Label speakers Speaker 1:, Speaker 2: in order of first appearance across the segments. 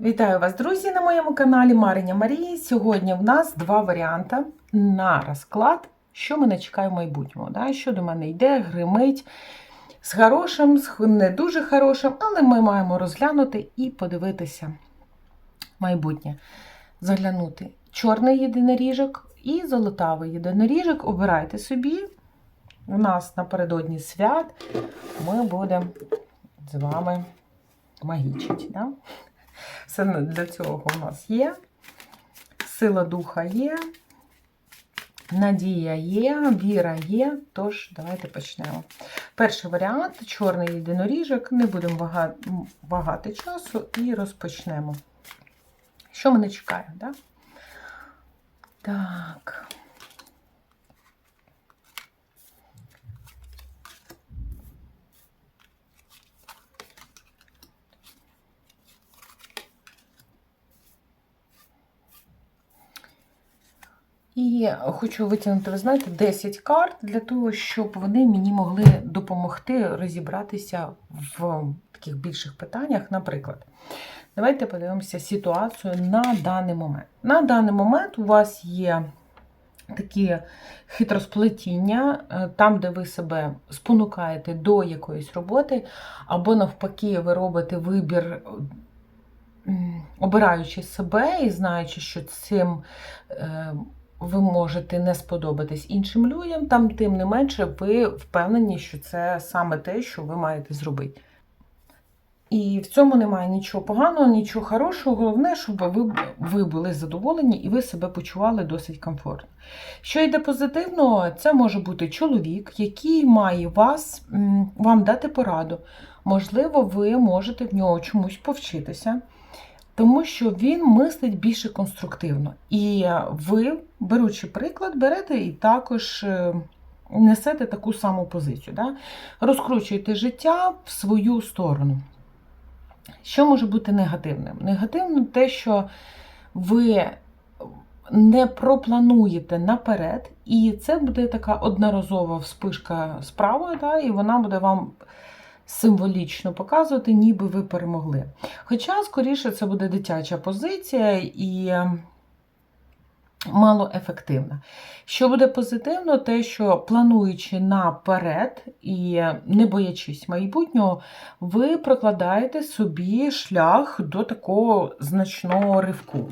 Speaker 1: Вітаю вас, друзі, на моєму каналі Мариня Марії. Сьогодні в нас два варіанти на розклад, що мене чекає в майбутньому. Да? Що до мене йде, гримить з хорошим, з не дуже хорошим, але ми маємо розглянути і подивитися майбутнє. Заглянути чорний єдиноріжок і золотавий єдиноріжок. Обирайте собі. У нас напередодні свят ми будемо з вами магічити. Да? Все для цього у нас є. Сила духа є, надія є, віра є. Тож, давайте почнемо. Перший варіант чорний єдиноріжок. Не будемо вагати часу і розпочнемо. Що мене чекає? Да? Так. І хочу витягнути, ви знаєте, 10 карт для того, щоб вони мені могли допомогти розібратися в таких більших питаннях. Наприклад, давайте подивимося ситуацію на даний момент. На даний момент у вас є такі хитросплетіння, там, де ви себе спонукаєте до якоїсь роботи, або навпаки, ви робите вибір. Обираючи себе і знаючи, що цим ви можете не сподобатись іншим людям, там, тим не менше, ви впевнені, що це саме те, що ви маєте зробити. І в цьому немає нічого поганого, нічого хорошого. Головне, щоб ви ви були задоволені і ви себе почували досить комфортно. Що йде позитивно, це може бути чоловік, який має вас, вам дати пораду. Можливо, ви можете в нього чомусь повчитися. Тому що він мислить більше конструктивно. І ви, беручи приклад, берете і також е, несете таку саму позицію. Да? Розкручуєте життя в свою сторону. Що може бути негативним? Негативним те, що ви не проплануєте наперед, і це буде така одноразова вспишка справи, да? і вона буде вам символічно показувати, ніби ви перемогли. Хоча, скоріше, це буде дитяча позиція і мало ефективна. Що буде позитивно, те, що плануючи наперед і не боячись майбутнього, ви прокладаєте собі шлях до такого значного ривку.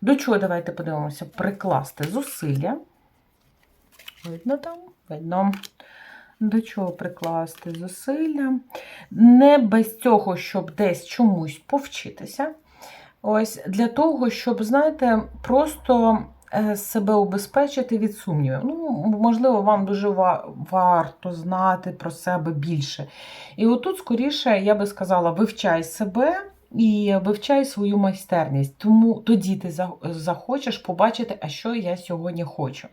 Speaker 1: До чого давайте подивимося: прикласти зусилля. Видно там? Видно до чого прикласти зусилля. Не без цього, щоб десь чомусь повчитися. Ось Для того, щоб, знаєте, просто е, себе убезпечити від сумнівів. Ну, Можливо, вам дуже варто знати про себе більше. І отут, скоріше, я би сказала, вивчай себе. І вивчай свою майстерність, тому тоді ти захочеш побачити, а що я сьогодні хочу.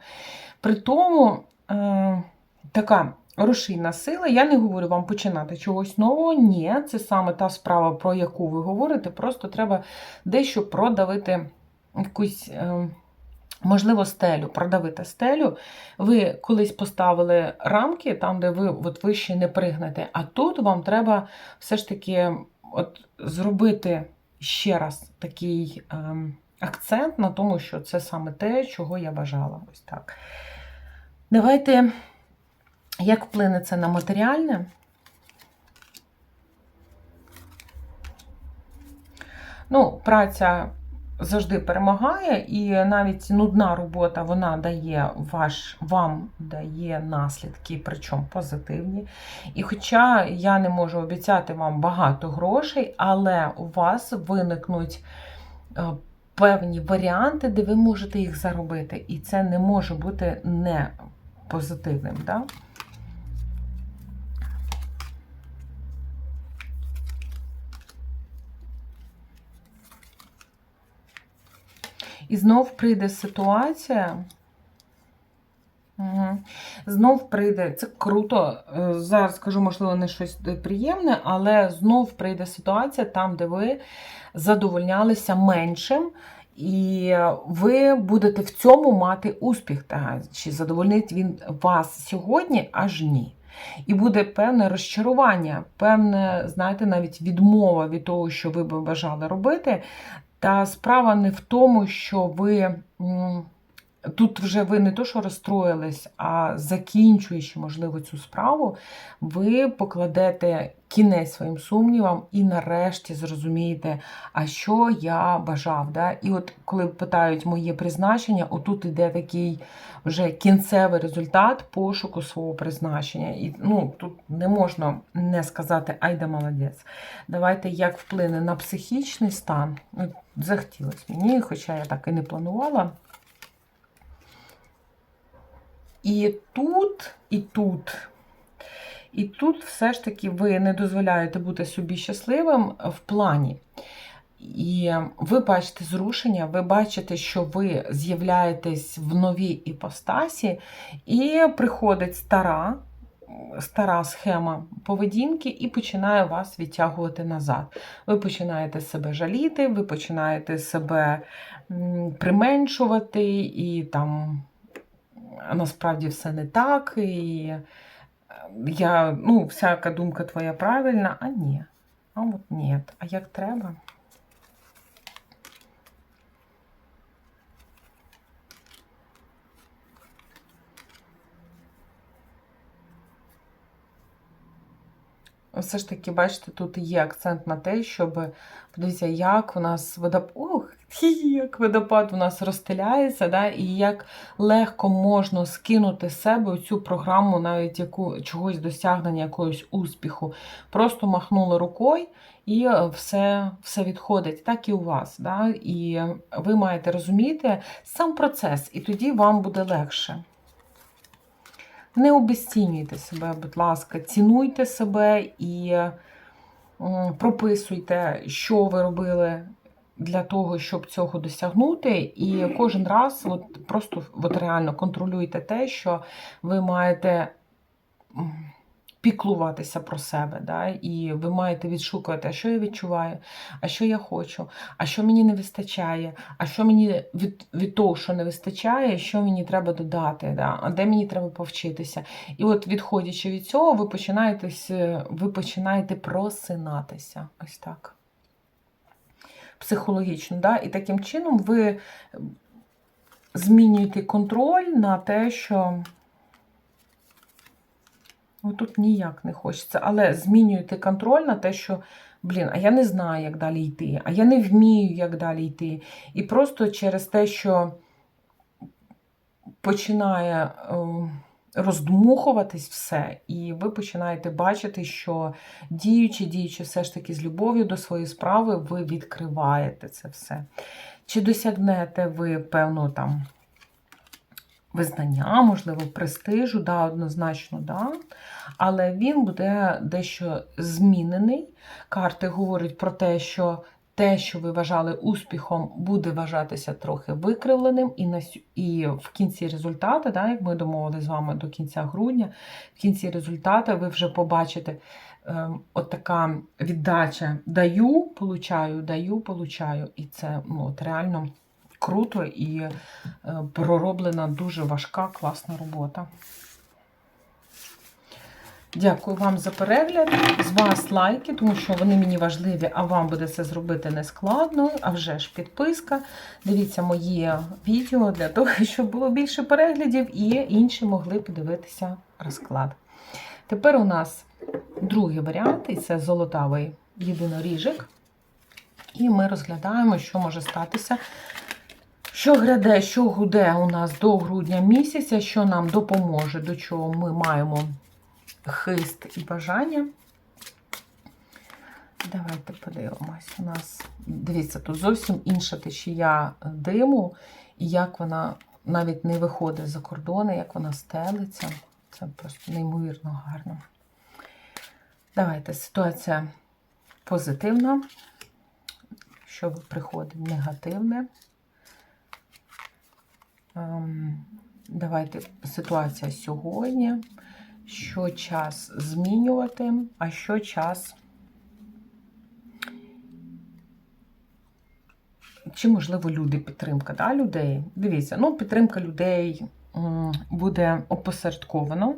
Speaker 1: При тому е, така Рушійна сила, я не говорю вам починати чогось нового. Ні, це саме та справа, про яку ви говорите. Просто треба дещо продавити якусь, е, можливо, стелю, продавити стелю. Ви колись поставили рамки, там, де ви от ви ще не пригнете. А тут вам треба все ж таки от зробити ще раз такий е, акцент на тому, що це саме те, чого я бажала. Ось так. Давайте. Як вплине це на матеріальне? Ну, праця завжди перемагає, і навіть нудна робота вона дає ваш, вам дає наслідки, причому позитивні. І хоча я не можу обіцяти вам багато грошей, але у вас виникнуть е, певні варіанти, де ви можете їх заробити. І це не може бути не позитивним. Да? І знов прийде ситуація. Угу. Знов прийде, це круто. Е, зараз скажу, можливо, не щось приємне, але знов прийде ситуація там, де ви задовольнялися меншим, і ви будете в цьому мати успіх. Чи задовольнить він вас сьогодні, аж ні. І буде певне розчарування, певне, знаєте, навіть відмова від того, що ви би бажали робити. Та справа не в тому, що ви. Тут вже ви не то, що розстроїлись, а закінчуючи, можливо, цю справу, ви покладете кінець своїм сумнівам і нарешті зрозумієте, а що я бажав. Да? І от коли питають моє призначення, отут іде такий вже кінцевий результат пошуку свого призначення. І ну, тут не можна не сказати айда молодець. Давайте як вплине на психічний стан. Захотілося мені, хоча я так і не планувала. І тут, і тут, і тут все ж таки ви не дозволяєте бути собі щасливим в плані. І ви бачите зрушення, ви бачите, що ви з'являєтесь в новій іпостасі, і приходить стара, стара схема поведінки і починає вас відтягувати назад. Ви починаєте себе жаліти, ви починаєте себе применшувати і там насправді все не так, і я, ну, всяка думка твоя правильна, а ні. А от ні. А як треба? Все ж таки, бачите, тут є акцент на те, щоб подивіться, як у нас водопад, як водопад у нас розстеляється, да, і як легко можна скинути з себе цю програму, навіть яку чогось досягнення, якогось успіху. Просто махнули рукою і все все відходить. Так і у вас. Да? І ви маєте розуміти сам процес, і тоді вам буде легше. Не обесцінюйте себе, будь ласка, цінуйте себе і прописуйте, що ви робили для того, щоб цього досягнути. І кожен раз от просто от реально контролюйте те, що ви маєте піклуватися про себе. Да? І ви маєте відшукувати, а що я відчуваю, а що я хочу, а що мені не вистачає, а що мені від від того, що не вистачає, що мені треба додати, да? а де мені треба повчитися. І от, відходячи від цього, ви починаєте, ви починаєте просинатися. Ось так. Психологічно, да? і таким чином ви змінюєте контроль на те, що. Ну, тут ніяк не хочеться. Але змінюєте контроль на те, що, блін, а я не знаю, як далі йти, а я не вмію, як далі йти. І просто через те, що починає е, роздмухуватись все, і ви починаєте бачити, що діючи, діючи все ж таки з любов'ю до своєї справи, ви відкриваєте це все. Чи досягнете ви певну там визнання, можливо, престижу, да, однозначно, да. але він буде дещо змінений. Карти говорять про те, що те, що ви вважали успіхом, буде вважатися трохи викривленим, і на, і в кінці результату, да, як ми домовилися з вами до кінця грудня, в кінці результату ви вже побачите е, от така віддача даю, получаю, даю, получаю. І це ну, от реально круто і е, пророблена дуже важка, класна робота. Дякую вам за перегляд. З вас лайки, тому що вони мені важливі, а вам буде це зробити нескладно. А вже ж підписка. Дивіться моє відео для того, щоб було більше переглядів і інші могли подивитися розклад. Тепер у нас другий варіант, і це золотавий єдиноріжик. І ми розглядаємо, що може статися що гряде, що гуде у нас до грудня місяця, що нам допоможе, до чого ми маємо хист і бажання. Давайте подивимось. У нас, дивіться, тут зовсім інша течія диму, і як вона навіть не виходить за кордони, як вона стелиться. Це просто неймовірно гарно. Давайте ситуація позитивна, що приходить негативне. Ем, давайте ситуація сьогодні. Що час змінювати, а що час. Чи, можливо, люди, підтримка да, людей? Дивіться, ну, підтримка людей буде опосередковано.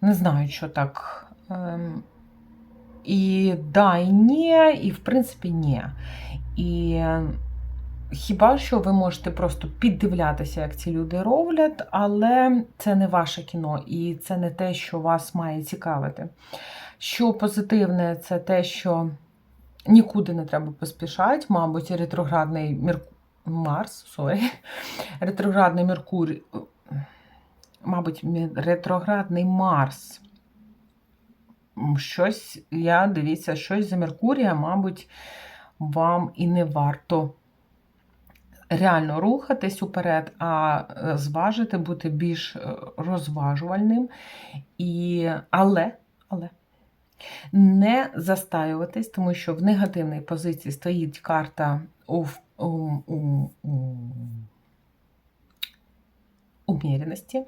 Speaker 1: не знають, що так. Ем, і да, і ні, і в принципі ні. І хіба що ви можете просто піддивлятися, як ці люди роблять, але це не ваше кіно, і це не те, що вас має цікавити. Що позитивне, це те, що нікуди не треба поспішати, мабуть, ретроградний Мір... Марс, сорі, ретроградний Меркурій, мабуть, ретроградний Марс. Щось, я дивіться, щось за Меркурія, мабуть, вам і не варто реально рухатись уперед, а е, зважити, бути більш е, розважувальним. І... Але, але не застаюватись, тому що в негативній позиції стоїть карта у, у, у, у уміряності,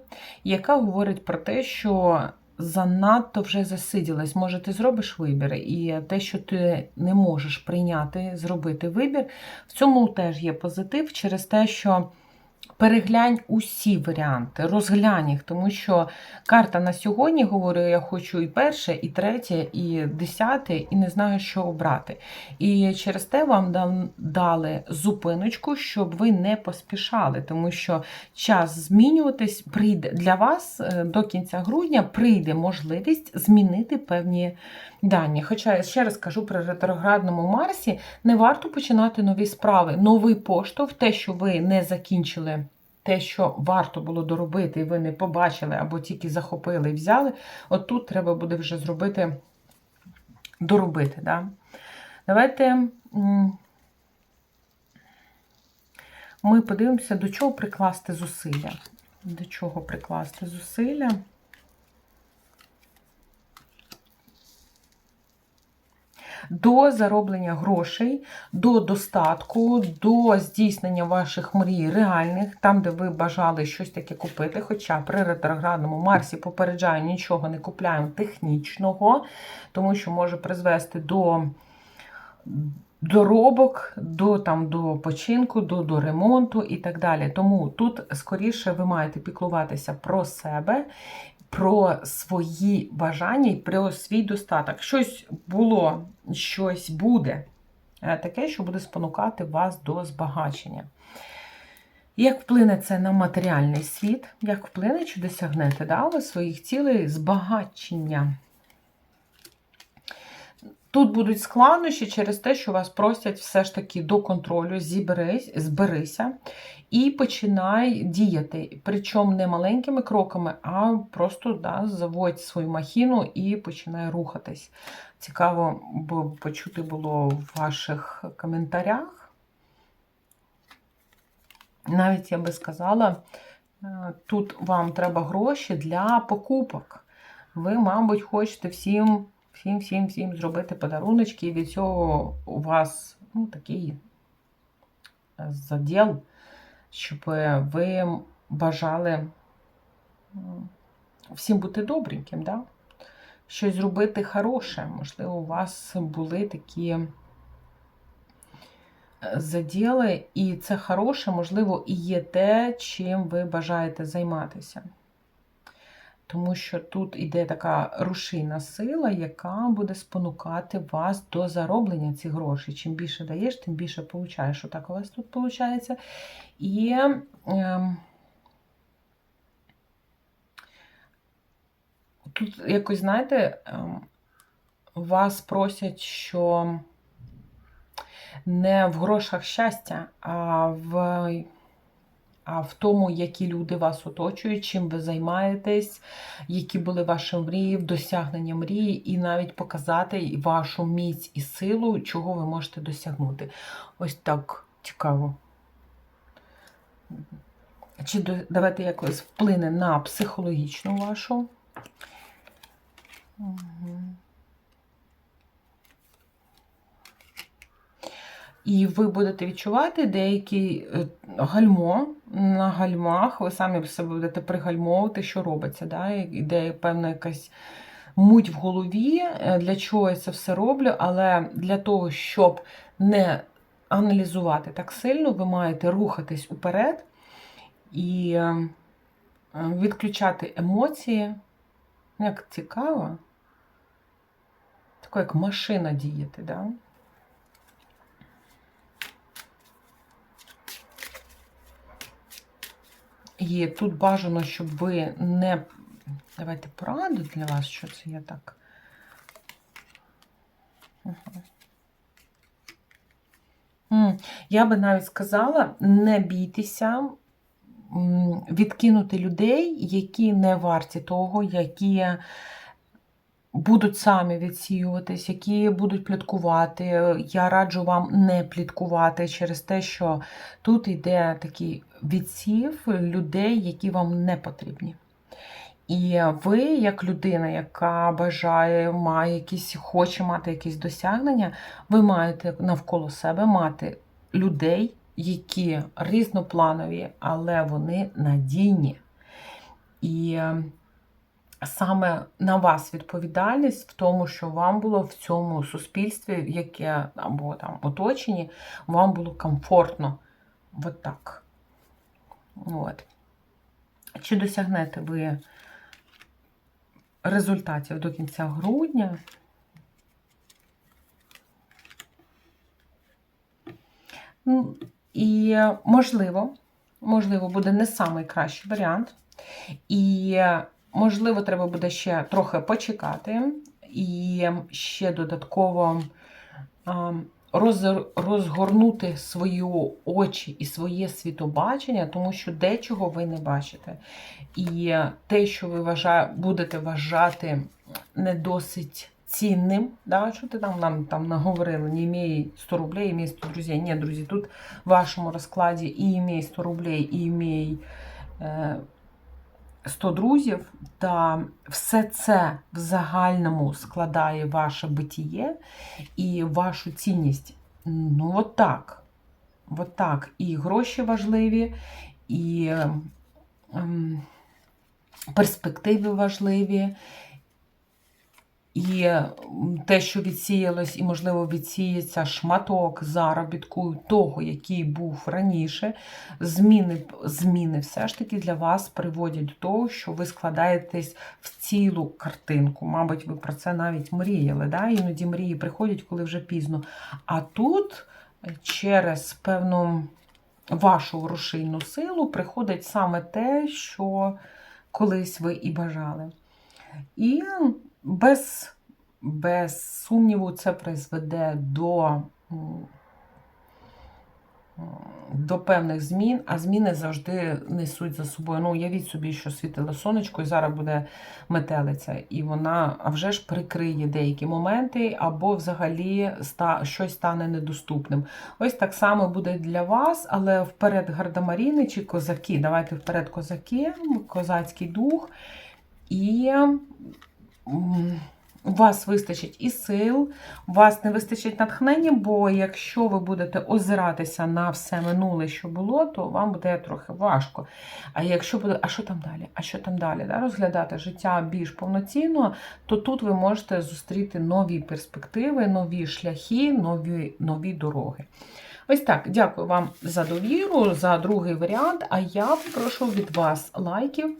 Speaker 1: яка говорить про те, що занадто вже засиділась. Може, ти зробиш вибір, і те, що ти не можеш прийняти, зробити вибір, в цьому теж є позитив через те, що. Переглянь усі варіанти, розглянь їх, тому що карта на сьогодні говорю, я хочу і перше, і третє, і десяте, і не знаю, що обрати. І через те вам дали зупиночку, щоб ви не поспішали, тому що час змінюватись прийде для вас е, до кінця грудня прийде можливість змінити певні дані. Хоча я ще раз кажу про ретроградному Марсі, не варто починати нові справи, новий поштовх, те, що ви не закінчили. Те, що варто було доробити, і ви не побачили, або тільки захопили і взяли, от тут треба буде вже зробити, доробити. Да? Давайте ми подивимося, до чого прикласти зусилля. До чого прикласти зусилля. До зароблення грошей, до достатку, до здійснення ваших мрій реальних, там, де ви бажали щось таке купити. Хоча при ретроградному Марсі попереджаю, нічого не купляємо технічного, тому що може призвести до. Доробок до там, до починку, до до ремонту і так далі. Тому тут скоріше ви маєте піклуватися про себе про свої бажання і про свій достаток. Щось було, щось буде е, таке, що буде спонукати вас до збагачення. Як вплине це на матеріальний світ, як вплине, чи досягнете да, своїх цілей збагачення? Тут будуть складнощі через те, що вас просять все ж таки до контролю, зіберись, зберися і починай діяти. Причому не маленькими кроками, а просто да, заводь свою махіну і починай рухатись. Цікаво, бо почути було в ваших коментарях. Навіть я би сказала, е, тут вам треба гроші для покупок. Ви, мабуть, хочете всім всім, всім, всім зробити подаруночки, і від цього у вас ну, такий е, заділ, щоб ви бажали всім бути добреньким, да? щось зробити хороше. Можливо, у вас були такі заділи, і це хороше, можливо, і є те, чим ви бажаєте займатися. Тому що тут іде така рушійна сила, яка буде спонукати вас до зароблення цих грошей. Чим більше даєш, тим більше получаєш. Отак у вас тут виходить. І е, тут якось, знаєте, е, вас просять, що не в грошах щастя, а в а в тому, які люди вас оточують, чим ви займаєтесь, які були ваші мрії, досягнення мрії, і навіть показати вашу міць і силу, чого ви можете досягнути. Ось так цікаво. Чи давайте якось вплине на психологічну вашу. Угу. І ви будете відчувати деякі е, гальмо на гальмах, ви самі себе будете пригальмовувати, що робиться. Да? Іде певна якась муть в голові, е, для чого я це все роблю, але для того, щоб не аналізувати так сильно, ви маєте рухатись уперед і е, відключати емоції, Як цікаво. Таке, як машина діяти, да? І тут бажано, щоб ви не. Давайте пораду для вас, що це я так. Угу. Я би навіть сказала, не бійтеся відкинути людей, які не варті того, які будуть самі відсіюватись, які будуть пліткувати. Я раджу вам не пліткувати через те, що тут йде такий відсів людей, які вам не потрібні. І ви, як людина, яка бажає, має якісь, хоче мати якісь досягнення, ви маєте навколо себе мати людей, які різнопланові, але вони надійні. І саме на вас відповідальність в тому, що вам було в цьому суспільстві, яке або там оточенні, вам було комфортно. От так. От. Чи досягнете ви результатів до кінця грудня? І, можливо, можливо, буде не найкращий варіант. І, можливо, треба буде ще трохи почекати, і ще додатково розгорнути свої очі і своє світобачення, тому що дечого ви не бачите. І те, що ви вважає, будете вважати не досить цінним. Да? Що ти там нам там наговорили, не імей 100 рублей, імей 100 друзей. Ні, друзі, тут в вашому розкладі і імей 100 рублей, і імей е, 100 друзів, та все це в загальному складає ваше битіє і вашу цінність. Ну, от так. От так. І гроші важливі, і ем, перспективи важливі, і те, що відсіялось, і, можливо, відсіється шматок заробітку того, який був раніше, зміни зміни все ж таки для вас приводять до того, що ви складаєтесь в цілу картинку. Мабуть, ви про це навіть мріяли. Да? Іноді мрії приходять, коли вже пізно. А тут через певну вашу грошейну силу приходить саме те, що колись ви і бажали. І без без сумніву, це призведе до до певних змін, а зміни завжди несуть за собою. Ну, уявіть собі, що світило сонечко, і зараз буде метелиця, і вона а вже ж прикриє деякі моменти, або взагалі щось стане недоступним. Ось так само буде для вас, але вперед гардамаріни чи козаки. Давайте вперед козаки, козацький дух. І у вас вистачить і сил, у вас не вистачить натхнення, бо якщо ви будете озиратися на все минуле, що було, то вам буде трохи важко. А якщо буде, а що там далі? А що там далі? Да? Розглядати життя більш повноцінно, то тут ви можете зустріти нові перспективи, нові шляхи, нові, нові дороги. Ось так, дякую вам за довіру, за другий варіант. А я попрошу від вас лайків.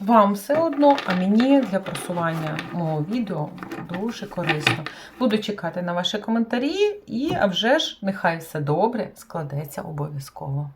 Speaker 1: Вам все одно, а мені для просування мого відео дуже корисно. Буду чекати на ваші коментарі, і а вже ж, нехай все добре складеться обов'язково.